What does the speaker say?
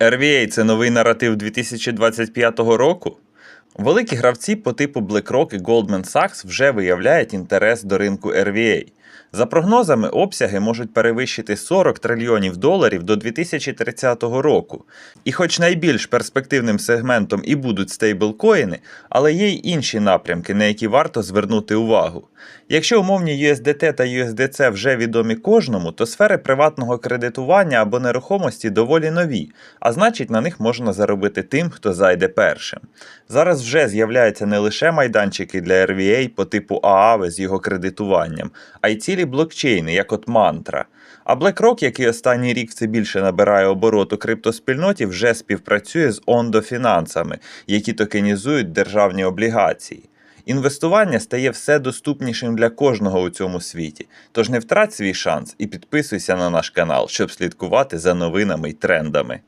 RVA – це новий наратив 2025 року. Великі гравці по типу BlackRock і Goldman Sachs вже виявляють інтерес до ринку RVA. За прогнозами, обсяги можуть перевищити 40 трильйонів доларів до 2030 року. І хоч найбільш перспективним сегментом і будуть стейблкоїни, але є й інші напрямки, на які варто звернути увагу. Якщо умовні USDT та USDC вже відомі кожному, то сфери приватного кредитування або нерухомості доволі нові, а значить на них можна заробити тим, хто зайде першим. Зараз вже з'являються не лише майданчики для RVA по типу Aave з його кредитуванням, а й цілі блокчейни, як от Mantra. А BlackRock, який останній рік все більше набирає оборот у криптоспільноті, вже співпрацює з Ondo фінансами, які токенізують державні облігації. Інвестування стає все доступнішим для кожного у цьому світі. Тож не втрать свій шанс і підписуйся на наш канал, щоб слідкувати за новинами й трендами.